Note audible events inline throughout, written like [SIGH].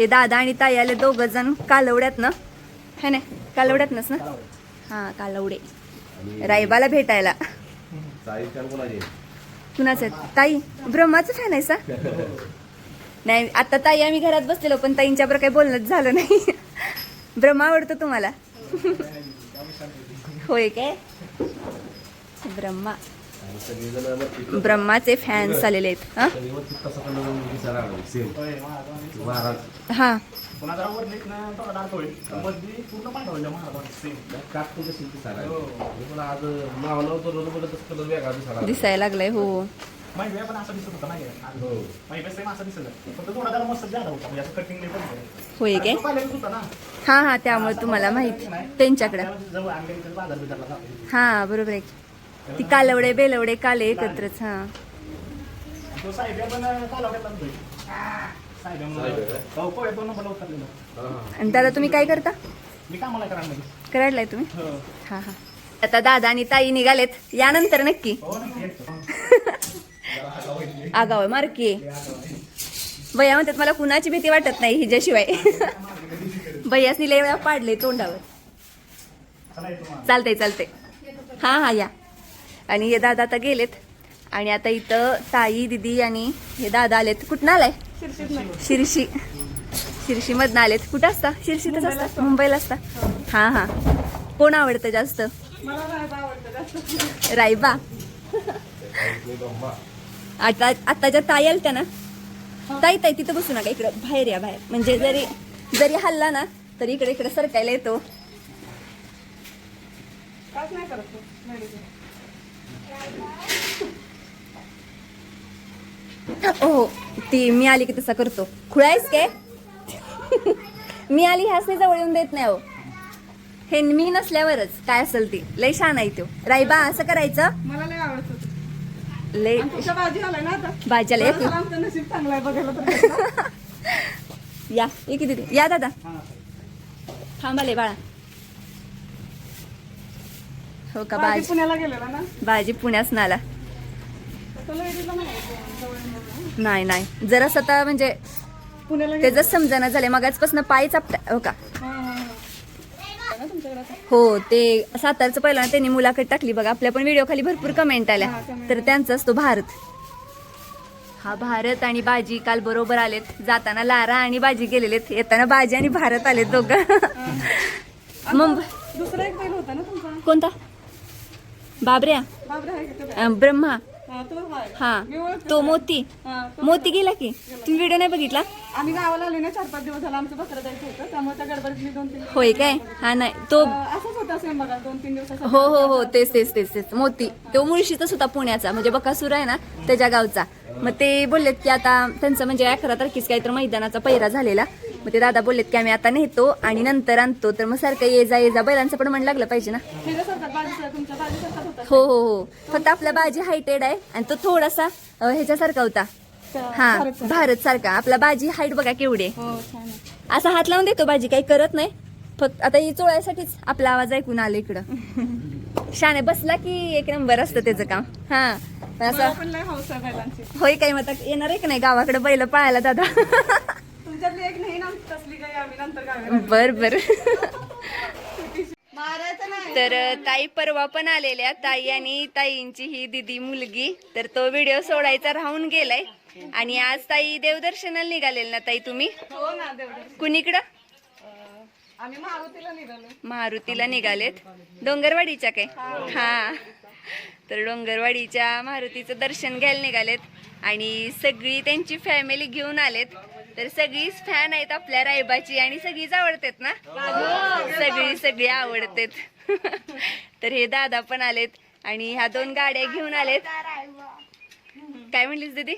हे दादा आणि ताई आले दोघ जण कालवड्यात ना? है ना? कालवड्यातनच ना? हा कालवडे. रायबाला भेटायला. कुणाचं आहे? ताई ब्रह्माचं फॅन आहे सा नाही आता ताई आम्ही घरात बसलेलो पण ताईंच्या बरोबर काही बोलणंच झालं नाही. ब्रह्मा आवडतो तुम्हाला? होय काय? ब्रह्मा. ब्रह्माचे फॅन्स आलेले आहेत हा? दिसायला लागलाय हो. होय काय? हा हा त्यामुळे तुम्हाला माहिती. त्यांच्याकडे. हा बरोबर आहे. ती कालवडे बेलवडे काले एकत्रच हा. आणि दादा तुम्ही काय करता? मी कामाला करामध्ये करायलाय तुम्ही? हो. हा हा. आता दादा आणि ताई निघालेत. यानंतर नक्की. हो. आगाव मारकी. भैया म्हणतात मला कुणाची भीती वाटत नाही हिच्याशिवाय. भैयासनी लय वेळा पाडले तोंडावर. चालतंय चालतंय. हा हा या. आणि हे दादा आता गेलेत. आणि आता इथं ताई दिदी आणि हे दादा आलेत. कुठं आलाय? शिरशी. शिरशी मधनं आलेत. कुठं असता? शिरशीतच असता? मुंबईला असता? हा हा. कोण आवडतं जास्त? रायबा. आता आताच्या ताई आलत्या ना ताई ताई तिथं बसू नका. इकडं बाहेर या बाहेर. म्हणजे जरी जरी हल्ला ना तरी इकडे इकडे सरकायला येतो. हो ती मी आली की तसा करतो. खुळायस काय? मी आली ह्याच नाही जवळ येऊन देत नाही हो. हे मी नसल्यावरच काय असेल ती? लय छान आहे तो. रायबा असं करायचं? मला लय आवडत. लय. भाजी आलाय ना आता. भाज्याला बरं एक झालं आमचं नशीब चांगलं आहे बघायला तर. [LAUGHS] या दिदी. या दादा. थांबाले बाळा. हो का? भाजी. पुण्याला गेलेला ना? भाजी पुण्यास नाला. नाही नाही. जरा स्वतः म्हणजे त्याचं समजाना झालंय. मगाचपासून पाय चापटा हो का? हा, ते सातारचं पहिलं ना त्यांनी मुलाखत टाकली बघा. आपल्या पण व्हिडिओ खाली भरपूर कमेंट आल्या. तर त्यांचा असतो भारत. हा भारत आणि बाजी काल बरोबर आलेत. जाताना लारा आणि बाजी गेलेलेत. येताना बाजी आणि भारत आलेत दोघं. मुंबई दुसरा एक बैल होता ना तुमचा? कोणता? बाबऱ्या? ब्रह्मा. हा, तो मोती. मोती. गेला की? तुम्ही व्हिडिओ नाही बघितला? आम्ही गावाला आले ना चार पाच दिवस झाला आमचं बकरं जायचं होतं त्यामुळे त्या गडबडीत मी दोन तीन होय काय? हा नाही. तो असंच होतं सेम बघा दोन तीन दिवसासाठी हो हो. हो तेच तेच तेच तेच. मोती. तो मुळशीचाच होता पुण्याचा म्हणजे बकासूर आहे ना त्याच्या गावचा. मग ते बोललेत की आता त्यांचं म्हणजे अकरा तारखेस काहीतरी मैदानाचा पहिरा झालेला. मग ते दादा बोललेत की आम्ही आता नेतो आणि नंतर आणतो. तर मग सारखं ये जा ये जा. बैलांचं पण मन लागलं पाहिजे ना. हो हो हो. फक्त आपला बाजी हायटेड आहे आणि तो थोडासा ह्याच्यासारखा होता. हा. भारत सारखा. आपला बाजी हाईट बघा केवढे. असा हात लावून देतो बाजी काही करत नाही. फक्त आता ही चोळायसाठीच आपला आवाज ऐकून आलं इकडं. शाने बसला की एक नंबर असतं त्याचं काम. हा. असं होय काही मग येणार आहे की नाही? गावाकडे बैल पळायला दादा. तुमच्यातली एक नाही ना तसली काही आम्ही नंतर बर बर. तर ताई परवा पण आलेल्या ताई आणि ताईंची ही दिदी मुलगी. तर तो व्हिडिओ सोडायचा राहून गेलाय. आणि आज ताई देवदर्शनाला निघालेल ना ताई तुम्ही? हो कुणीकडं? आम्ही मारुतीला निघालो. मारुतीला निघालेत. डोंगरवाडीच्या काय? हा. तर डोंगरवाडीच्या मारुतीचं दर्शन घ्यायला निघालेत. आणि सगळी त्यांची फॅमिली घेऊन आलेत. तर सगळीच फॅन आहेत आपल्या रायबाची आणि सगळीच आवडतात ना? सगळी सगळी आवडतात. [LAUGHS] तर हे दादा पण आलेत आणि ह्या दोन गाड्या घेऊन आलेत. काय म्हणलीस दीदी?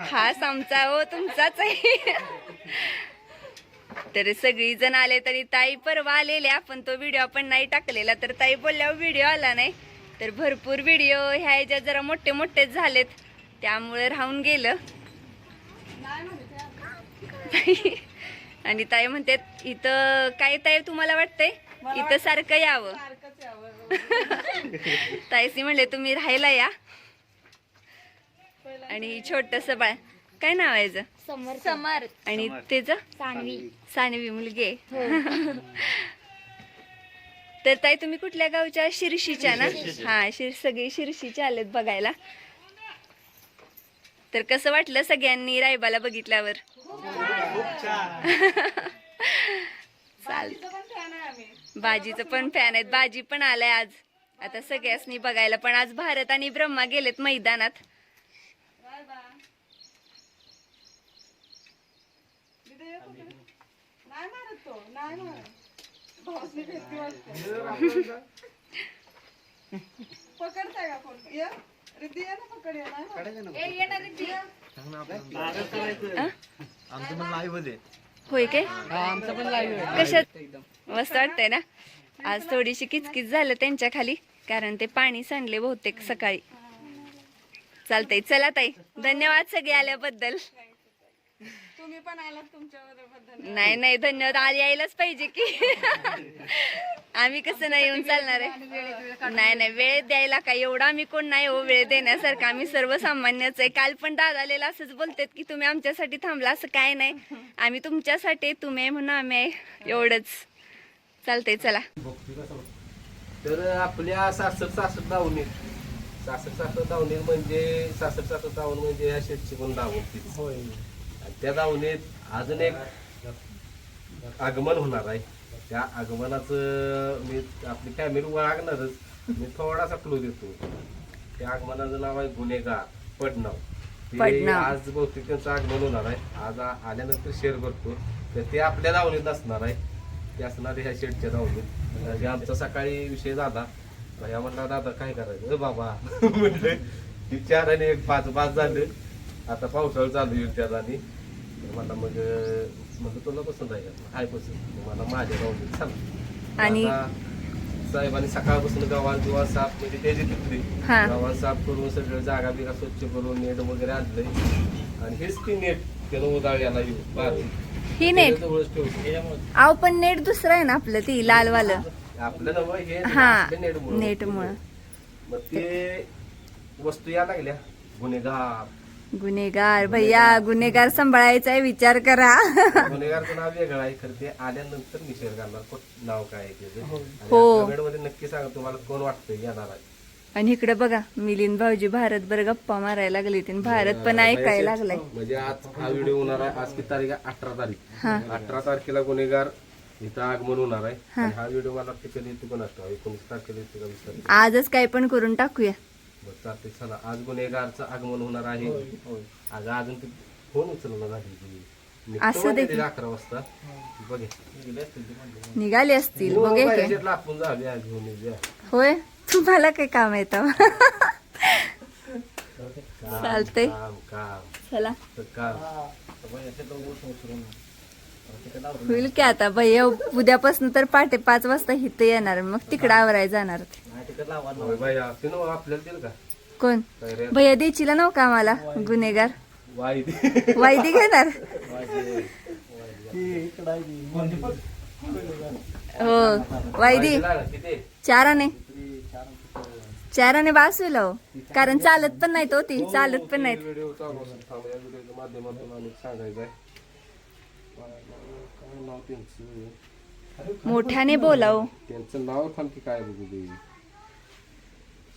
खास आमचा हो तुमचाच आहे. [LAUGHS] तर सगळी जण आले तरी ताई परवा आलेल्या आपण तो व्हिडिओ आपण नाही टाकलेला तर ताई बोलल्यावर व्हिडिओ आला नाही. तर भरपूर व्हिडिओ ह्या ह्याच्यात जरा मोठे मोठेच झालेत. त्यामुळे राहून गेलं. आणि ताई म्हणते इथं काय ताई तुम्हाला वाटतंय? इथं सारखं यावं. ताईसी म्हणले तुम्ही राहायला या. आणि छोटस बाळ काय नाव आहे याचं? समर समर आणि त्याचं सानवी. सानवी मुलगी आहे. तर ताई तुम्ही कुठल्या गावच्या शिरशीच्या ना? हा शिर सगळे शिरशीचे आलेत बघायला. तर कसं वाटलं सगळ्यांनी रायबाला बघितल्यावर? चाल बाजीचं पण फॅन आहेत. बाजी पण आलाय आज. आता सगळ्यासनी बघायला पण. आज भारत आणि ब्रह्मा गेलेत मैदानात. [LAUGHS] पकडताय का फोन रिद्धी ना ये आमचं पण लाईव्ह आहे होय काय? आमचं पण लाईव्ह कशात? मस्त वाटतंय ना? आज थोडीशी किचकिच झालं त्यांच्या खाली कारण ते पाणी सांडले बहुतेक सकाळी. चालतंय चला ताई. धन्यवाद सगळे आल्याबद्दल. तुम्ही पण आलात तुमच्याबद्दल नाही नाही धन्यवाद. आज यायलाच पाहिजे की. आम्ही कसं नाही येऊन चालणार आहे. नाही नाही वेळ द्यायला काय एवढा आम्ही कोण नाही हो वेळ देण्यासारखं. आम्ही सर्वसामान्यच आहे. काल पण दादा आलेला असंच बोलतात की तुम्ही आमच्यासाठी थांबला असं काय नाही. आम्ही तुमच्यासाठी तुम्ही आहे म्हणून आम्ही आहे. एवढंच. चालतंय चला. तर आपल्या सासर सासर दावणी सासर सासर दावणी म्हणजे सासर सासर दावण म्हणजे या शेतची पण दावण होय. त्या दावणीत अजून एक आगमन होणार आहे. त्या आगमनाचं मी आपली फॅमिली ओळखणारच. मी थोडासा क्लू देतो. त्या आगमनाचं नाव आहे गुन्हेगार पडनाव. ते. आज बहुतेक त्यांचं आगमन होणार आहे. आज आल्यानंतर शेअर करतो. तर ते आपल्या दावणीत असणार आहे. ते असणार ह्या शेडच्या दावणीत म्हणजे आमचा सकाळी विषय झाला. भैया म्हणला दादा काय करायचं? "अ बाबा. [LAUGHS] म्हटलं "ही चार आणि एक पाच पाच झाले. आता पावसाळा चालू येईल त्यात म्हणला मग म्हणलं तुला पसंत आहे का? पसंत. मला माझ्या गावात चला आणि- साहेबांनी सकाळपासून गावात बिवा साफ म्हणजे त्याची तिथली हा. गावात साफ करून सगळं जागा बिगा स्वच्छ करून नेट वगैरे आणलंय. आणि हेच ती नेट त्यानं उदाळ याला येऊ बाहेर. ही नेट? त्याच्याजवळच ठेवतो आव पण नेट दुसरं आहे ना आपलं ती लालवालं. आपलं नवं हे हा, आपल्या नेटमुळं. नेटमुळं. मग ते वस्तू या लागल्या. गुन्हेगार. गुन्हेगार. भैया गुन्हेगार. सांभाळायचा आहे विचार करा. गुन्हेगारचं नाव वेगळं आहे खरं ते आल्यानंतर निषेध करणार कोण नाव काय आहे त्याचं. हो. मध्ये नक्की सांगा तुम्हाला कोण वाटतंय येणार आहे. आणि इकडे बघा मिलिंद भाऊजी भारत बरं गप्पा मारायला लागले ते. भारत पण ऐकायला लागलाय. म्हणजे आज हा व्हिडिओ होणार आहे आज किती तारीख आहे अठरा तारीख. हा. अठरा तारखेला गुन्हेगार इथं आगमन होणार आहे. आणि हा व्हिडिओ मला वाटतं कधी येतो पण असतो एकोणीस तारखेला येतो का वीस तारखेला आजच काय पण करून टाकूया. बरं चालतंय. चला आज गुन्हेगारचं आगमन होणार आहे. आज अजून ते फोन उचलला झाली ती असं देखील. ते अकरा वाजता. बघे. निघाले असतील बघे की. आपण झाले आज. होय तुम्हाला काय काम येतं चालतंय. चला. होईल की आता भैया उद्यापासून तर पहाटे पाच वाजता इथे येणार मग तिकडे आवराय जाणार. होय बाई, असते ना आपल्याला दिलं का? कोण? काय रे? भैया द्यायची ना का मला गुन्हेगार. वाई वायदी घेणार? हो वायदी चाराने. चाराने बास होईल हो. कारण चालत पण नाही तो ती चालत पण नाहीत. व्हिडिओ चालू असेल थांबा, या व्हिडिओच्या माध्यमातून आम्ही सांगायचं आहे. काय नाव त्यांचं? मोठ्याने हो. बोलाव. त्यांचं नाव थांब की काय बघू दे.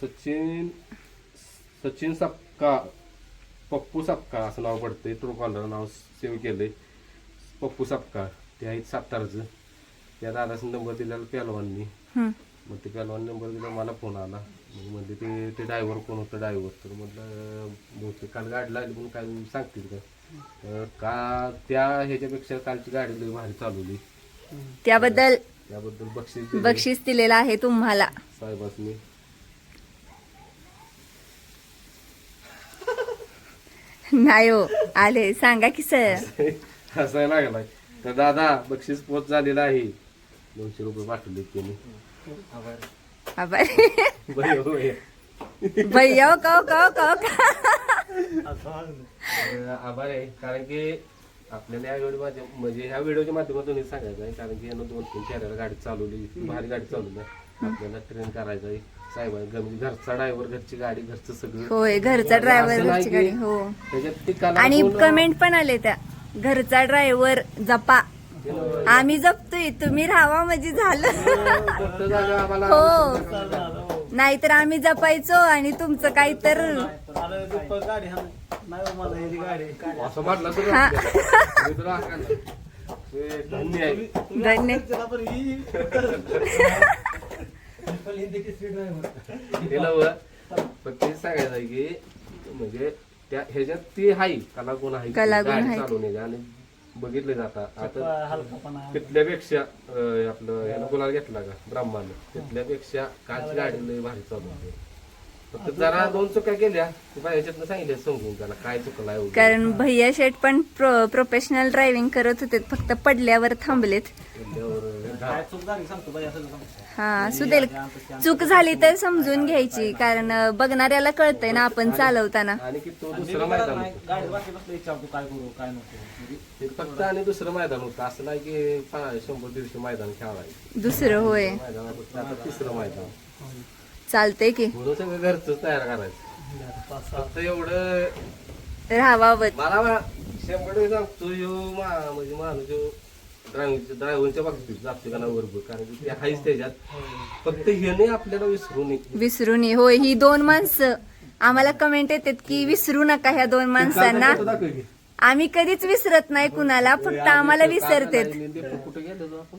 सचिन सचिन सपका पप्पू सपका असं नाव पडतंय. ट्रू कॉलर नाव सेव्ह केलंय. पप्पू सपका ते आहेत सातारचं. त्या दादाचा नंबर दिलेला पेलवाननी. मग ते पेलवान नंबर दिला मला फोन आला. मग म्हणले ते ते ड्रायव्हर कोण होतं ड्रायव्हर तर म्हटलं बहुतेक काल गाडी लागली म्हणून काय सांगतील का? तर का त्या ह्याच्यापेक्षा कालची गाडी लई भारी चालवली. त्याबद्दल त्याबद्दल बक्षीस बक्षीस दिलेलं आहे तुम्हाला. साहेबांनी [LAUGHS] नाही हो आले. सांगा की सर. हसायला लागलाय. तर दादा बक्षीस पोच झालेला आहे. दोनशे रुपये पाठवले त्यांनी. होय. भैया कहो कहो कहो आभार आहे. कारण की आपल्याला या व्हिडिओ म्हणजे ह्या व्हिडिओच्या माध्यमातून हे सांगायचं आहे. कारण की यानं दोन तीन फेऱ्याला गाडी चालवली. भारी गाडी चालवली. आहे. आपल्याला ट्रेन करायचं घरचा ड्रायव्हर घरची गाडी घरचं सगळं. होय घरचा ड्रायव्हर असं नाही घरची की गाडी हो. त्याच्यात आणि कोण- कमेंट पण आले त्या. घरचा ड्रायव्हर जपा. आम्ही जपतोय तुम्ही राहावा म्हणजे झालं. फक्त जागा आम्हाला हो. नाहीतर आम्ही जपायचो आणि तुमचं काही तर असं म्हटलं तर हा. मी तुला हाकायला. ते धन्य आहे. धन्य. [LAUGHS] [LAUGHS] ते नव्ह. पण ते सांगायचं आहे की म्हणजे त्या ह्याच्यात ती हाय कलागुण आहे कलागुण गाडी आहे. चालवण्याची आणि बघितले जाता आता तिथल्यापेक्षा अं, आपलं यानं गुलाल घेतला का ब्रह्मानं तिथल्यापेक्षा कालची गाडी लय भारी चालवते फक्त जरा दोन चुका केल्या ह्याच्यातनं समजून त्याला काय चुकला आहे वगैरे. कारण भैया शेठ पण प्रोफेशनल ड्रायव्हिंग करत होते फक्त पडल्यावर थांबलेत. त्याच्यावर घा- हा असू दे चूक झाली तर समजून घ्यायची कारण अं, बघणाऱ्याला कळतंय ना आपण चालवताना. आणि की तो दुसरं मैदान होतं. गाडी बाकी बसलं विचारतो काय करू काय नको. ते फक्त आणि दुसरं मैदान होतं असं नाही की पा- शंभर दीडशे मैदान खेळायचं दुसरं होय. आता तिसरं मैदान. चालतंय की. म्हणून सगळं घरच तयार करायचं. फक्त एवढं राहावावत मला मा- शंभर टक्के सांगतो यो मा- म्हणजे माणूस यो ड्रायव्हिंगच्या ड्रायव्हरच्या बाबतीत जाते का ना बरोबर? कारण की ते आहेच त्याच्यात. फक्त हे नाही आपल्याला विसरू नये. विसरू नये. होय ही दोन माणसं. आम्हाला कमेंट येतात की विसरू नका ह्या दोन माणसांना. आम्ही कधीच विसरत नाही कुणाला फक्त आम्हाला विसरतेत. कुठे गेलो आपण?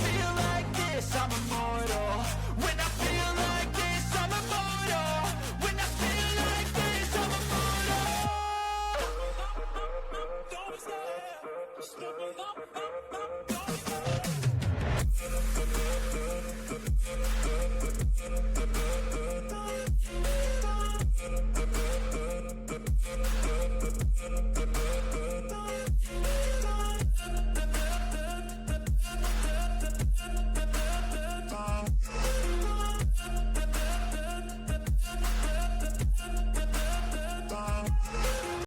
feel like this, I'm immortal.